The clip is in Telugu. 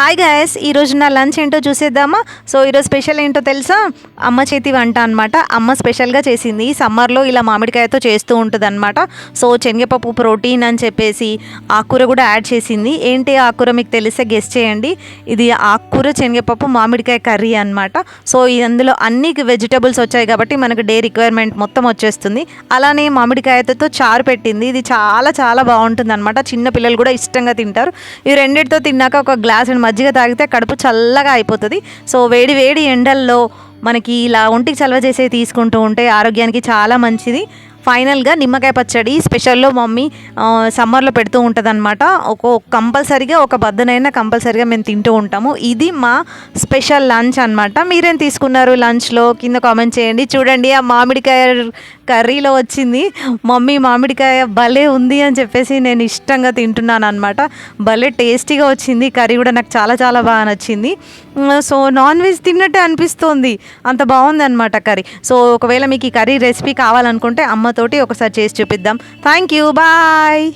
హాయ్ గాయస్ ఈరోజు నా లంచ్ ఏంటో చూసేద్దామా? సో ఈరోజు స్పెషల్ ఏంటో తెలుసా? అమ్మ చేతి వంట అనమాట అమ్మ స్పెషల్గా చేసింది. సమ్మర్లో ఇలా మామిడికాయతో చేస్తూ ఉంటుంది అనమాట సో శనగపప్పు ప్రోటీన్ అని చెప్పేసి ఆకుకూర కూడా యాడ్ చేసింది. ఏంటి ఆ ఆకుకూర మీకు తెలిస్తే గెస్ట్ చేయండి. ఇది ఆకుకూర శనగపప్పు మామిడికాయ కర్రీ అనమాట సో ఇది అందులో అన్ని వెజిటబుల్స్ వచ్చాయి కాబట్టి మనకు డే రిక్వైర్మెంట్ మొత్తం వచ్చేస్తుంది. అలానే మామిడికాయతో చారు పెట్టింది. ఇది చాలా చాలా బాగుంటుంది అనమాట చిన్న పిల్లలు కూడా ఇష్టంగా తింటారు. ఈ రెండింటితో తిన్నాక ఒక గ్లాస్ అండ్ మజ్జిగ తాగితే కడుపు చల్లగా అయిపోతుంది. సో వేడి వేడి ఎండల్లో మనకి ఇలా ఒంటికి చలవ చేసే తీసుకుంటూ ఉంటే ఆరోగ్యానికి చాలా మంచిది. ఫైనల్గా నిమ్మకాయ పచ్చడి స్పెషల్లో మమ్మీ సమ్మర్లో పెడుతూ ఉంటుంది అనమాట ఒక కంపల్సరీగా ఒక బద్దనైనా కంపల్సరీగా మేము తింటూ ఉంటాము. ఇది మా స్పెషల్ లంచ్ అనమాట మీరేం తీసుకున్నారు లంచ్లో? కింద కామెంట్ చేయండి. చూడండి ఆ మామిడికాయ కర్రీలో వచ్చింది. మమ్మీ మామిడికాయ భలే ఉంది అని చెప్పేసి నేను ఇష్టంగా తింటున్నాను అనమాట భలే టేస్టీగా వచ్చింది. కర్రీ కూడా నాకు చాలా చాలా బాగా నచ్చింది. సో నాన్ వెజ్ తిన్నట్టే అనిపిస్తుంది. అంత బాగుంది అనమాట కర్రీ. సో ఒకవేళ మీకు ఈ కర్రీ రెసిపీ కావాలనుకుంటే తోటి ఒకసారి చేసి చూపిద్దాం. Thank you bye